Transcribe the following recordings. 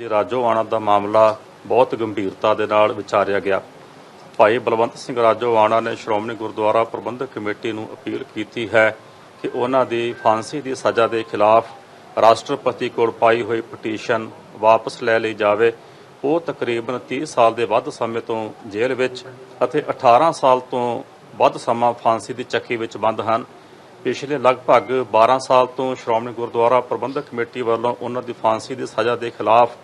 ਜੀ ਰਾਜੋਆਣਾ ਦਾ ਮਾਮਲਾ ਬਹੁਤ ਗੰਭੀਰਤਾ ਦੇ ਨਾਲ ਵਿਚਾਰਿਆ ਗਿਆ। ਭਾਈ ਬਲਵੰਤ ਸਿੰਘ ਰਾਜੋਆਣਾ ਨੇ ਸ਼੍ਰੋਮਣੀ ਗੁਰਦੁਆਰਾ ਪ੍ਰਬੰਧਕ ਕਮੇਟੀ ਨੂੰ ਅਪੀਲ ਕੀਤੀ ਹੈ ਕਿ ਉਹਨਾਂ ਦੀ ਫਾਂਸੀ ਦੀ ਸਜ਼ਾ ਦੇ ਖਿਲਾਫ ਰਾਸ਼ਟਰਪਤੀ ਕੋਲ ਪਾਈ ਹੋਈ ਪਟੀਸ਼ਨ ਵਾਪਸ ਲੈ ਲਈ ਜਾਵੇ। ਉਹ ਤਕਰੀਬਨ 30 ਸਾਲ ਦੇ ਵੱਧ ਸਮੇਂ ਤੋਂ ਜੇਲ੍ਹ ਵਿੱਚ ਅਤੇ 18 ਸਾਲ ਤੋਂ ਵੱਧ ਸਮਾਂ ਫਾਂਸੀ ਦੀ ਚੱਕੀ ਵਿੱਚ ਬੰਦ ਹਨ। ਪਿਛਲੇ ਲਗਭਗ 12 ਸਾਲ ਤੋਂ ਸ਼੍ਰੋਮਣੀ ਗੁਰਦੁਆਰਾ ਪ੍ਰਬੰਧਕ ਕਮੇਟੀ ਵੱਲੋਂ ਉਹਨਾਂ ਦੀ ਫਾਂਸੀ ਦੀ ਸਜ਼ਾ ਦੇ ਖਿਲਾਫ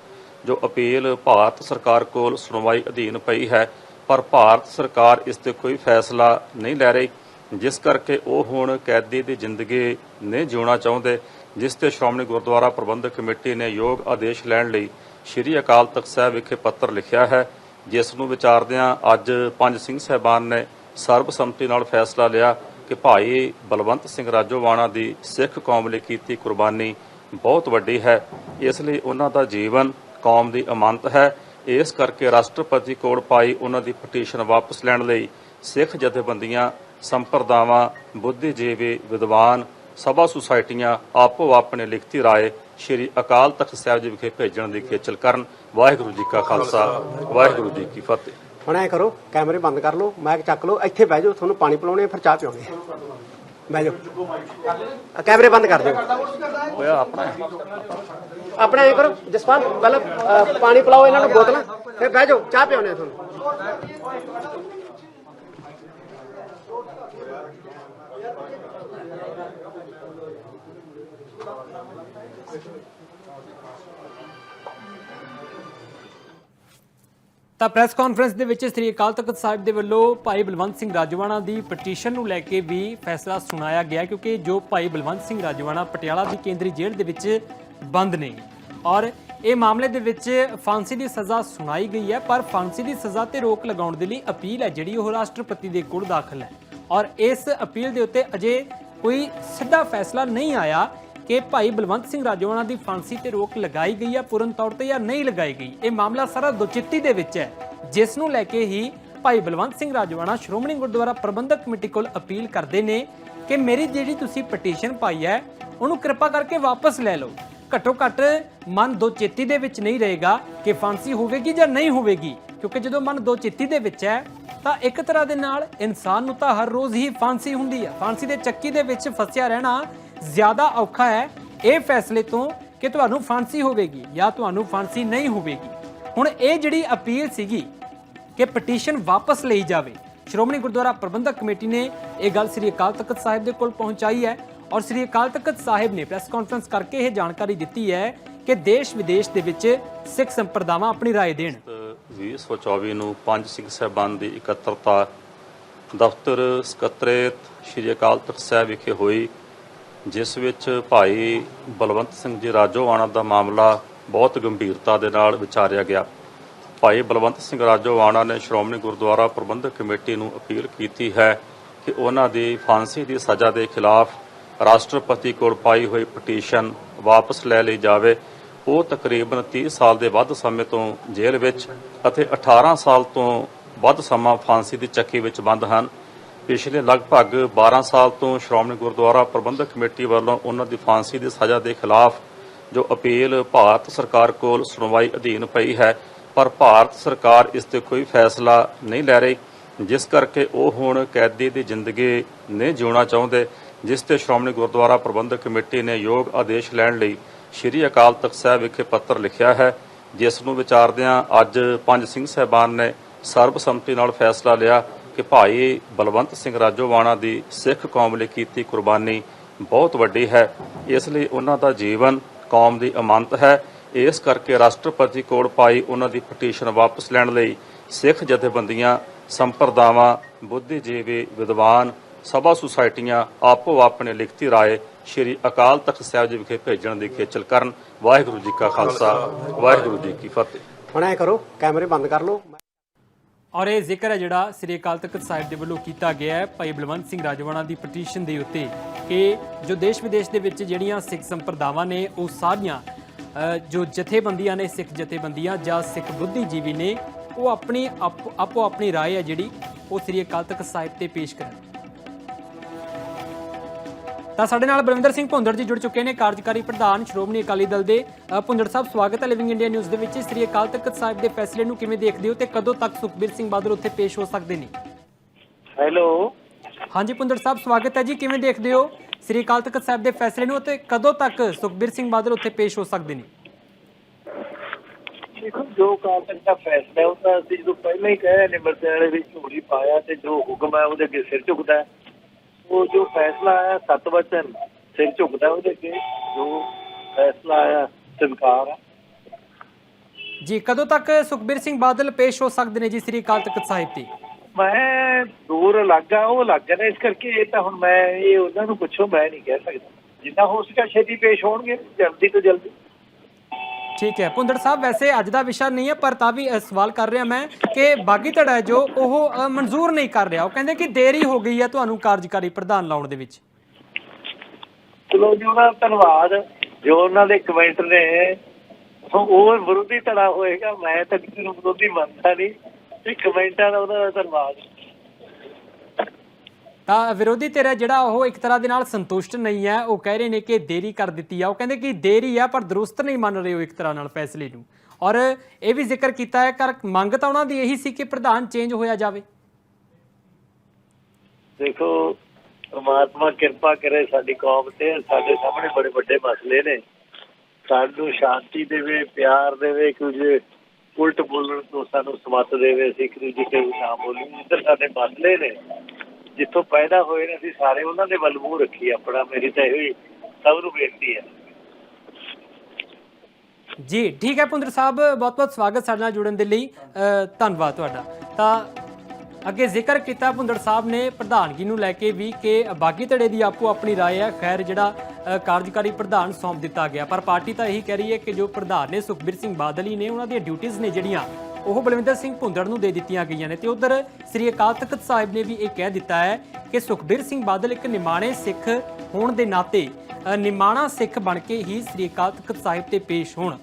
ਜੋ ਅਪੀਲ ਭਾਰਤ ਸਰਕਾਰ ਕੋਲ ਸੁਣਵਾਈ ਅਧੀਨ ਪਈ ਹੈ, ਪਰ ਭਾਰਤ ਸਰਕਾਰ ਇਸ ਤੇ ਕੋਈ ਫੈਸਲਾ ਨਹੀਂ ਲੈ ਰਹੀ, ਜਿਸ ਕਰਕੇ ਉਹ ਹੁਣ ਕੈਦੀ ਦੀ ਜ਼ਿੰਦਗੀ ਨਹੀਂ ਜਿਉਣਾ ਚਾਹੁੰਦੇ, ਜਿਸ ਤੇ ਸ਼੍ਰੋਮਣੀ ਗੁਰਦੁਆਰਾ ਪ੍ਰਬੰਧਕ ਕਮੇਟੀ ਨੇ ਯੋਗ ਆਦੇਸ਼ ਲੈਣ ਲਈ ਸ੍ਰੀ ਅਕਾਲ ਤਖਤ ਸਾਹਿਬ ਵਿਖੇ ਪੱਤਰ ਲਿਖਿਆ ਹੈ, ਜਿਸ ਨੂੰ ਵਿਚਾਰਦਿਆਂ ਅੱਜ ਪੰਜ ਸਿੰਘ ਸਹਿਬਾਨ ਨੇ ਸਰਬਸੰਮਤੀ ਨਾਲ ਫੈਸਲਾ ਲਿਆ ਕਿ ਭਾਈ ਬਲਵੰਤ ਸਿੰਘ ਰਾਜੋਵਾਣਾ ਦੀ ਸਿੱਖ ਕੌਮ ਲਈ ਕੀਤੀ ਕੁਰਬਾਨੀ ਬਹੁਤ ਵੱਡੀ ਹੈ, ਇਸ ਲਈ ਉਹਨਾਂ ਦਾ ਜੀਵਨ ਕੌਮ ਦੀ ਅਮਾਨਤ ਹੈ। ਇਸ ਕਰਕੇ ਰਾਸ਼ਟਰਪਤੀ ਕੋਲ ਪਾਈ ਉਹਨਾਂ ਦੀ ਪਟੀਸ਼ਨ ਵਾਪਸ ਲੈਣ ਲਈ ਸਿੱਖ ਜਥੇਬੰਦੀਆਂ ਸੰਪਰਦਾਵਾਂ ਬੁੱਧੀਜੀਵੀ ਵਿਦਵਾਨ ਸਭਾ ਸੁਸਾਇਟੀਆਂ ਆਪੋ ਆਪਣੇ ਲਿਖਤੀ ਰਾਏ ਸ਼੍ਰੀ ਅਕਾਲ ਤਖਤ ਸਾਹਿਬ ਜੀ ਵਿਖੇ ਭੇਜਣ ਦੀ ਖੇਚਲ ਕਰਨ। ਵਾਹਿਗੁਰੂ ਜੀ ਕਾ ਖਾਲਸਾ ਵਾਹਿਗੁਰੂ ਜੀ ਕੀ ਫਤਿਹ। ਹੁਣ ਐ ਕਰੋ ਕੈਮਰੇ ਬੰਦ ਕਰ ਲਓ ਮਾਈਕ ਚੱਕ ਲਓ ਇੱਥੇ ਬਹਿ ਜਾਓ ਤੁਹਾਨੂੰ ਪਾਣੀ ਪਿਲਾਉਣੇ ਫਿਰ ਚਾਹ ਆ। ਬਹਿ ਜਾਓ। ਕੈਮਰੇ ਬੰਦ ਕਰ ਦਿਓ। ਹੋਇਆ ਆਪਣਾ? ਆਪਣਾ ਐ ਕਰੋ ਜਸਪਾਲ ਪਹਿਲਾਂ ਅ, ਪਾਣੀ ਪਿਲਾਓ ਇਹਨਾਂ ਨੂੰ ਬੋਤਲਾਂ ਫਿਰ ਬਹਿ ਜਾਓ ਚਾਹ ਪਿਆਉਣੇ ਤੁਹਾਨੂੰ। ਤਾਂ ਪ੍ਰੈਸ ਕਾਨਫਰੰਸ ਦੇ ਵਿੱਚ ਸ੍ਰੀ ਅਕਾਲ ਤਖਤ ਸਾਹਿਬ ਦੇ ਵੱਲੋਂ ਭਾਈ ਬਲਵੰਤ ਸਿੰਘ ਰਾਜਵਾਨਾ ਦੀ ਪਟੀਸ਼ਨ ਨੂੰ ਲੈ ਕੇ ਵੀ ਫੈਸਲਾ ਸੁਣਾਇਆ ਗਿਆ ਕਿਉਂਕਿ ਜੋ ਭਾਈ ਬਲਵੰਤ ਸਿੰਘ ਰਾਜਵਾਨਾ ਪਟਿਆਲਾ ਦੀ ਕੇਂਦਰੀ ਜੇਲ੍ਹ ਦੇ ਵਿੱਚ ਬੰਦ ਨੇ। ਔਰ ਇਹ ਮਾਮਲੇ ਦੇ ਵਿੱਚ ਫਾਂਸੀ ਦੀ ਸਜ਼ਾ ਸੁਣਾਈ ਗਈ ਹੈ, ਪਰ ਫਾਂਸੀ ਦੀ ਸਜ਼ਾ ਤੇ ਰੋਕ ਲਗਾਉਣ ਦੇ ਲਈ ਅਪੀਲ ਹੈ, ਜਿਹੜੀ ਉਹ ਰਾਸ਼ਟਰਪਤੀ ਦੇ ਕੋਲ ਦਾਖਲ ਹੈ। ਔਰ ਇਸ ਅਪੀਲ ਦੇ ਉੱਤੇ ਅਜੇ ਕੋਈ ਸਿੱਧਾ ਫੈਸਲਾ ਨਹੀਂ ਆਇਆ ਕਿ ਭਾਈ ਬਲਵੰਤ ਸਿੰਘ ਰਾਜੋਆਣਾ ਦੀ ਫਾਂਸੀ ਤੇ ਰੋਕ ਲਗਾਈ ਗਈ ਹੈ ਪੂਰਨ ਤੌਰ ਤੇ ਜਾਂ ਨਹੀਂ ਲਗਾਈ ਗਈ। ਇਹ ਮਾਮਲਾ ਸਾਰਾ ਦੁਚਿੱਤੀ ਦੇ ਵਿੱਚ ਹੈ, ਜਿਸ ਨੂੰ ਲੈ ਕੇ ਹੀ ਭਾਈ ਬਲਵੰਤ ਸਿੰਘ ਰਾਜੋਆਣਾ ਸ਼੍ਰੋਮਣੀ ਗੁਰਦੁਆਰਾ ਪ੍ਰਬੰਧਕ ਕਮੇਟੀ ਕੋਲ ਅਪੀਲ ਕਰਦੇ ਨੇ ਕਿ ਮੇਰੀ ਜਿਹੜੀ ਤੁਸੀਂ ਪਟੀਸ਼ਨ ਪਾਈ ਹੈ, ਉਹਨੂੰ ਕਿਰਪਾ ਕਰਕੇ ਵਾਪਸ ਲੈ ਲਓ। ਘੱਟੋ ਘੱਟ ਮਨ ਦੋ ਚੇਤੀ ਦੇ ਵਿੱਚ ਨਹੀਂ ਰਹੇਗਾ ਕਿ ਫਾਂਸੀ ਹੋਵੇਗੀ ਜਾਂ ਨਹੀਂ ਹੋਵੇਗੀ। ਕਿਉਂਕਿ ਜਦੋਂ ਮਨ ਦੋ ਚੇਤੀ ਦੇ ਵਿੱਚ ਹੈ, ਤਾਂ ਇੱਕ ਤਰ੍ਹਾਂ ਦੇ ਨਾਲ ਇਨਸਾਨ ਨੂੰ ਤਾਂ ਹਰ ਰੋਜ਼ ਹੀ ਫਾਂਸੀ ਹੁੰਦੀ ਹੈ। ਫਾਂਸੀ ਦੇ ਚੱਕੀ ਦੇ ਵਿੱਚ ਫਸਿਆ ਰਹਿਣਾ ਜ਼ਿਆਦਾ ਔਖਾ ਹੈ। ਇਹ ਫੈਸਲੇ ਤੋਂ ਕਿ ਤੁਹਾਨੂੰ ਫਾਂਸੀ ਹੋਵੇਗੀ ਜਾਂ ਤੁਹਾਨੂੰ ਫਾਂਸੀ ਨਹੀਂ ਹੋਵੇਗੀ। ਹੁਣ ਇਹ ਜਿਹੜੀ ਅਪੀਲ ਸੀਗੀ ਕਿ ਪਟੀਸ਼ਨ ਵਾਪਸ ਲਈ ਜਾਵੇ, ਸ਼੍ਰੋਮਣੀ ਗੁਰਦੁਆਰਾ ਪ੍ਰਬੰਧਕ ਕਮੇਟੀ ਨੇ ਇਹ ਗੱਲ ਸ੍ਰੀ ਅਕਾਲ ਤਖਤ ਸਾਹਿਬ ਦੇ ਕੋਲ ਪਹੁੰਚਾਈ ਹੈ। ਔਰ ਸ੍ਰੀ ਅਕਾਲ ਤਖਤ ਸਾਹਿਬ ਨੇ ਪ੍ਰੈਸ ਕਾਨਫਰੰਸ ਕਰਕੇ ਇਹ ਜਾਣਕਾਰੀ ਦਿੱਤੀ ਹੈ ਕਿ ਦੇਸ਼ ਵਿਦੇਸ਼ ਦੇ ਵਿੱਚ ਸਿੱਖ ਸੰਪਰਦਾਵਾਂ ਆਪਣੀ رائے ਦੇਣ 2024 ਨੂੰ ਪੰਜ ਸਿੰਘ ਸਾਹਿਬਾਨ ਦੀ ਇਕੱਤਰਤਾ ਦਫ਼ਤਰ ਸਕੱਤਰੇਤ ਸ਼੍ਰੀ ਅਕਾਲ ਤਖਤ ਸਾਹਿਬ ਵਿਖੇ ਹੋਈ ਜਿਸ ਵਿੱਚ ਭਾਈ ਬਲਵੰਤ ਸਿੰਘ ਜੀ ਰਾਜੋਆਣਾ ਦਾ ਮਾਮਲਾ ਬਹੁਤ ਗੰਭੀਰਤਾ ਦੇ ਨਾਲ ਵਿਚਾਰਿਆ ਗਿਆ ਭਾਈ ਬਲਵੰਤ ਸਿੰਘ ਰਾਜੋਆਣਾ ਨੇ ਸ਼੍ਰੋਮਣੀ ਗੁਰਦੁਆਰਾ ਪ੍ਰਬੰਧਕ ਕਮੇਟੀ ਨੂੰ ਅਪੀਲ ਕੀਤੀ ਹੈ ਕਿ ਉਹਨਾਂ ਦੀ ਫਾਂਸੀ ਦੀ ਸਜ਼ਾ ਦੇ ਖਿਲਾਫ ਰਾਸ਼ਟਰਪਤੀ ਕੋਲ ਪਾਈ ਹੋਈ ਪਟੀਸ਼ਨ ਵਾਪਸ ਲੈ ਲਈ ਜਾਵੇ, ਉਹ ਤਕਰੀਬਨ 30 ਸਾਲ ਦੇ ਵੱਧ ਸਮੇਂ ਤੋਂ ਜੇਲ੍ਹ ਵਿੱਚ ਅਤੇ 18 ਸਾਲ ਤੋਂ ਵੱਧ ਸਮਾਂ ਫਾਂਸੀ ਦੀ ਚੱਕੀ ਵਿੱਚ ਬੰਦ ਹਨ। ਪਿਛਲੇ ਲਗਭਗ 12 ਸਾਲ ਤੋਂ ਸ਼੍ਰੋਮਣੀ ਗੁਰਦੁਆਰਾ ਪ੍ਰਬੰਧਕ ਕਮੇਟੀ ਵੱਲੋਂ ਉਹਨਾਂ ਦੀ ਫਾਂਸੀ ਦੀ ਸਜ਼ਾ ਦੇ ਖਿਲਾਫ ਜੋ ਅਪੀਲ ਭਾਰਤ ਸਰਕਾਰ ਕੋਲ ਸੁਣਵਾਈ ਅਧੀਨ ਪਈ ਹੈ, ਪਰ ਭਾਰਤ ਸਰਕਾਰ ਇਸ ਤੇ ਕੋਈ ਫੈਸਲਾ ਨਹੀਂ ਲੈ ਰਹੀ, ਜਿਸ ਕਰਕੇ ਉਹ ਹੁਣ ਕੈਦੀ ਦੀ ਜ਼ਿੰਦਗੀ ਨਹੀਂ ਜਿਉਣਾ ਚਾਹੁੰਦੇ। ਜਿਸ ਤੇ ਸ਼੍ਰੋਮਣੀ ਗੁਰਦੁਆਰਾ ਪ੍ਰਬੰਧਕ ਕਮੇਟੀ ਨੇ ਯੋਗ ਆਦੇਸ਼ ਲੈਣ ਲਈ ਸ੍ਰੀ ਅਕਾਲ ਤਖਤ ਸਾਹਿਬ ਵਿਖੇ ਪੱਤਰ ਲਿਖਿਆ ਹੈ, ਜਿਸ ਨੂੰ ਵਿਚਾਰਦਿਆਂ ਅੱਜ ਪੰਜ ਸਿੰਘ ਸਹਿਬਾਨ ਨੇ ਸਰਬਸੰਮਤੀ ਨਾਲ ਫੈਸਲਾ ਲਿਆ ਕਿ ਭਾਈ ਬਲਵੰਤ ਸਿੰਘ ਰਾਜੋਵਾਣਾ ਦੀ ਸਿੱਖ ਕੌਮ ਲਈ ਕੀਤੀ ਕੁਰਬਾਨੀ ਬਹੁਤ ਵੱਡੀ ਹੈ। ਇਸ ਲਈ ਉਹਨਾਂ ਦਾ ਜੀਵਨ ਕੌਮ ਦੀ ਅਮਾਨਤ ਹੈ। ਇਸ ਕਰਕੇ ਰਾਸ਼ਟਰਪਤੀ ਕੋਲ ਪਾਈ ਉਹਨਾਂ ਦੀ ਪਟੀਸ਼ਨ ਵਾਪਸ ਲੈਣ ਲਈ ਸਿੱਖ ਜਥੇਬੰਦੀਆਂ, ਸੰਪਰਦਾਵਾਂ, ਬੁੱਧੀਜੀਵੀ ਵਿਦਵਾਨ ਸਭਾ ਸੁਸਾਇਟੀਆਂ ਆਪੋ ਆਪਣੇ ਲਿਖਤੀ ਰਾਏ ਸ਼੍ਰੀ ਅਕਾਲ ਤਖਤ ਸਾਹਿਬ ਜੀ ਵਿਖੇ ਭੇਜਣ ਦੀ ਖੇਚਲ ਕਰਨ ਵਾਹਿਗੁਰੂ ਜੀ ਕਾ ਖਾਲਸਾ ਵਾਹਿਗੁਰੂ ਜੀ ਕੀ ਫਤਿਹ ਹੁਣ ਐ ਕਰੋ ਕੈਮਰੇ ਬੰਦ ਕਰ ਲਓ ਔਰ ਇਹ ਜ਼ਿਕਰ ਹੈ ਜਿਹੜਾ ਸ੍ਰੀ ਅਕਾਲ ਤਖਤ ਸਾਹਿਬ ਦੇ ਵੱਲੋਂ ਕੀਤਾ ਗਿਆ ਹੈ ਭਾਈ ਬਲਵੰਤ ਸਿੰਘ ਰਾਜਵਾਨਾ ਦੀ ਪਟੀਸ਼ਨ ਦੇ ਉੱਤੇ ਕਿ ਜੋ ਦੇਸ਼ ਵਿਦੇਸ਼ ਦੇ ਵਿੱਚ ਜਿਹੜੀਆਂ ਸਿੱਖ ਸੰਪਰਦਾਵਾਂ ਨੇ ਉਹ ਸਾਰੀਆਂ ਅ, ਜੋ ਜਥੇਬੰਦੀਆਂ ਨੇ ਸਿੱਖ ਜਥੇਬੰਦੀਆਂ ਜਾਂ ਸਿੱਖ ਬੁੱਧੀਜੀਵੀ ਨੇ ਉਹ ਆਪਣੀ ਆਪ- ਆਪੋ ਆਪਣੀ رائے ਹੈ ਜਿਹੜੀ ਉਹ ਸ੍ਰੀ ਅਕਾਲ ਤਖਤ ਸਾਹਿਬ ਤੇ ਪੇਸ਼ ਕਰਨ ਤਾਂ ਸਾਡੇ ਨਾਲ ਬਲਵਿੰਦਰ ਸਿੰਘ ਭੁੰਦੜ ਜੀ ਜੁੜ ਚੁੱਕੇ ਨੇ। ਕਾਰਜਕਾਰੀ ਪ੍ਰਧਾਨ ਸ਼੍ਰੋਮਣੀ ਅਕਾਲੀ ਦਲ ਦੇ ਭੁੰਦੜ ਸਾਹਿਬ ਸਵਾਗਤ ਹੈ ਲਿਵਿੰਗ ਇੰਡੀਆ ਨਿਊਜ਼ ਦੇ ਵਿੱਚ। ਸ੍ਰੀ ਅਕਾਲ ਤਖਤ ਸਾਹਿਬ ਦੇ ਫੈਸਲੇ ਨੂੰ ਕਿਵੇਂ ਦੇਖਦੇ ਹੋ ਤੇ ਕਦੋਂ ਤੱਕ ਸੁਖਬੀਰ ਸਿੰਘ ਬਾਦਲ ਉੱਥੇ ਪੇਸ਼ ਹੋ ਸਕਦੇ ਨੇ? ਹੈਲੋ। ਹਾਂਜੀ ਭੁੰਦੜ ਸਾਹਿਬ ਸਵਾਗਤ ਹੈ ਜੀ। ਕਿਵੇਂ ਦੇਖਦੇ ਹੋ ਸ੍ਰੀ ਅਕਾਲ ਤਖਤ ਸਾਹਿਬ ਦੇ ਫੈਸਲੇ ਨੂੰ ਤੇ ਕਦੋਂ ਤੱਕ ਸੁਖਬੀਰ ਸਿੰਘ ਬਾਦਲ ਉੱਥੇ ਪੇਸ਼ ਹੋ ਸਕਦੇ ਨੇ? ਦੇਖੋ ਜੋ ਤੱਕ ਦਾ ਫੈਸਲਾ ਹੈ ਉਹ ਤਾਂ ਅਸੀਂ ਜਦੋਂ ਪਹਿਲਾਂ ਹੀ ਕਹਿ ਨਿਮਰਤੇ ਵਾਲੇ ਵਿੱਚ ਝੋਲੀ ਪਾਇਆ ਤੇ ਜੋ ਹੁਕਮ ਹੈ ਉਹਦੇ ਅੱਗੇ ਸਿਰ ਝੁਕਦਾ ਹੈ। ਉਹ ਜੋ ਫੈਸਲਾ ਆਇਆ ਸਤ ਵਚਨ ਸਿਰ ਝੁਕਦਾ ਉਹਦੇ ਅੱਗੇ ਜੋ ਫੈਸਲਾ ਆਇਆ ਸਵੀਕਾਰ ਹੈ ਜੀ ਕਦੋਂ ਤੱਕ ਸੁਖਬੀਰ ਸਿੰਘ ਬਾਦਲ ਪੇਸ਼ ਹੋ ਸਕਦੇ ਨੇ ਜੀ ਸ੍ਰੀ ਅਕਾਲ ਤਖਤ ਸਾਹਿਬ ਤੇ ਮੈਂ ਦੂਰ ਲੱਗਾ ਉਹ ਲੱਗ ਨੇ ਇਸ ਕਰਕੇ ਇਹ ਤਾਂ ਹੁਣ ਮੈਂ ਇਹ ਉਹਨਾਂ ਨੂੰ ਪੁੱਛੋ ਮੈਂ ਨਹੀਂ ਕਹਿ ਸਕਦਾ। ਜਿੰਨਾ ਹੋ ਸਕਿਆ ਛੇਤੀ ਪੇਸ਼ ਹੋਣਗੇ ਜਲਦੀ ਤੋਂ ਜਲਦੀ। ਠੀਕ ਹੈ। ਭੁੰਦੜ ਸਾਹਿਬ ਵੈਸੇ ਅੱਜ ਦਾ ਵਿਸ਼ਾ ਨਹੀਂ ਹੈ ਪਰ ਤਾਂ ਵੀ ਅ, ਸਵਾਲ ਕਰ ਰਿਹਾ ਮੈਂ ਕਿ ਬਾਗੀ ਧੜਾ ਜੋ ਉਹ ਅ, ਮਨਜ਼ੂਰ ਨਹੀਂ ਕਰ ਰਿਹਾ। ਉਹ ਕਹਿੰਦੇ ਕਿ ਦੇਰੀ ਹੋ ਗਈ ਹੈ ਤੁਹਾਨੂੰ ਕਾਰਜਕਾਰੀ ਪ੍ਰਧਾਨ ਲਾਉਣ ਦੇ ਵਿੱਚ। ਚਲੋ ਜੀ ਉਹਨਾਂ ਦਾ ਧੰਨਵਾਦ। ਜੋ ਉਹਨਾਂ ਦੇ ਕਮੈਂਟ ਨੇ ਉਹ ਉਹ ਵਿਰੋਧੀ ਧੜਾ ਹੋਏਗਾ। ਮੈਂ ਤਾਂ ਕਿਸੇ ਨੂੰ ਵਿਰੋਧੀ ਮੰਨਦਾ ਨਹੀਂ। ਤੇ ਕਮੈਂਟਾਂ ਦਾ ਉਹਨਾਂ ਦਾ ਧੰਨਵਾਦ। ਤਾਂ ਵਿਰੋਧੀ ਧਿਰ ਹੈ ਜਿਹੜਾ ਉਹ ਇੱਕ ਤਰ੍ਹਾਂ ਦੇ ਨਾਲ ਸੰਤੁਸ਼ਟ ਨਹੀਂ ਹੈ। ਉਹ ਕਹਿ ਰਹੇ ਨੇ ਕਿ ਦੇਰੀ ਕਰ ਦਿੱਤੀ ਆ। ਉਹ ਕਹਿੰਦੇ ਕਿ ਦੇਰੀ ਆ, ਪਰ ਦਰੁਸਤ ਨਹੀਂ ਮੰਨ ਰਹੇ ਉਹ ਇੱਕ ਤਰ੍ਹਾਂ ਨਾਲ ਫੈਸਲੇ ਨੂੰ। ਔਰ ਇਹ ਵੀ ਜ਼ਿਕਰ ਕੀਤਾ ਹੈ, ਕਰ ਮੰਗ ਤਾਂ ਉਹਨਾਂ ਦੀ ਇਹੀ ਸੀ ਕਿ ਪ੍ਰਧਾਨ ਚੇਂਜ ਹੋਇਆ ਜਾਵੇ। ਦੇਖੋ, ਪ੍ਰਮਾਤਮਾ ਕਿਰਪਾ ਕਰੇ ਸਾਡੀ ਕੌਮ ਤੇ। ਸਾਡੇ ਸਾਹਮਣੇ ਬੜੇ ਵੱਡੇ ਮਸਲੇ ਨੇ। ਸਾਨੂੰ ਸ਼ਾਂਤੀ ਦੇਵੇ, ਪਿਆਰ ਦੇਵੇ, ਕੁਝ ਉਲਟ ਬੋਲਣ ਤੋਂ ਸਾਨੂੰ ਸਮੱਤ ਦੇਵੇ। ਅਸੀਂ ਇੱਕ ਦੂਜੇ ਤੇ ਨਾ ਬੋਲੀਏ। ਇੱਧਰ ਸਾਡੇ ਮਸਲੇ ਨੇ। ਜਿੱਥੋਂ ਪੈਦਾ ਹੋਏ ਨੇ ਅਸੀਂ ਸਾਰੇ ਉਹਨਾਂ ਦੇ ਵੱਲ ਮੂੰਹ ਰੱਖੀ ਆਪਣਾ ਮੇਰੀ ਤਾਂ ਇਹੋ ਹੀ ਸਭ ਨੂੰ ਬੇਨਤੀ ਹੈ ਜੀ ਠੀਕ ਹੈ ਪੁੰਦਰ ਸਾਹਿਬ ਬਹੁਤ ਬਹੁਤ ਸਵਾਗਤ ਸਾਡੇ ਨਾਲ ਜੁੜਨ ਦੇ ਲਈ ਅ, ਧੰਨਵਾਦ ਤੁਹਾਡਾ ਤਾਂ ਅੱਗੇ ਜ਼ਿਕਰ ਕੀਤਾ ਭੁੰਦੜ ਸਾਹਿਬ ਨੇ ਪ੍ਰਧਾਨਗੀ ਨੂੰ ਲੈ ਕੇ ਵੀ ਕਿ ਬਾਗੀ ਧੜੇ ਦੀ ਆਪੋ ਆਪਣੀ رائے ਹੈ ਖੈਰ ਜਿਹੜਾ ਅ, ਕਾਰਜਕਾਰੀ ਪ੍ਰਧਾਨ ਸੌਂਪ ਦਿੱਤਾ ਗਿਆ ਪਰ ਪਾਰਟੀ ਤਾਂ ਇਹੀ ਕਹਿ ਰਹੀ ਹੈ ਕਿ ਜੋ ਪ੍ਰਧਾਨ ਨੇ ਸੁਖਬੀਰ ਸਿੰਘ ਬਾਦਲ ਹੀ ਨੇ ਉਹਨਾਂ ਦੀਆਂ ਡਿਊਟੀਆਂ ਨੇ ਜਿਹੜੀਆਂ ਉਹ ਬਲਵਿੰਦਰ ਸਿੰਘ ਭੁੰਦੜ ਨੂੰ ਦੇ ਦਿੱਤੀਆਂ ਗਈਆਂ ਨੇ ਤੇ ਉਧਰ ਸ੍ਰੀ ਅਕਾਲ ਤਖਤ ਸਾਹਿਬ ਨੇ ਵੀ ਇਹ ਕਹਿ ਦਿੱਤਾ ਹੈ ਕਿ ਸੁਖਬੀਰ ਸਿੰਘ ਬਾਦਲ ਇੱਕ ਨਿਮਾਣੇ ਸਿੱਖ ਹੋਣ ਦੇ ਨਾਤੇ ਨਿਮਾਣਾ ਸਿੱਖ ਬਣ ਕੇ ਹੀ ਸ੍ਰੀ ਅਕਾਲ ਤਖਤ ਸਾਹਿਬ ਤੇ ਪੇਸ਼ ਹੋਣ।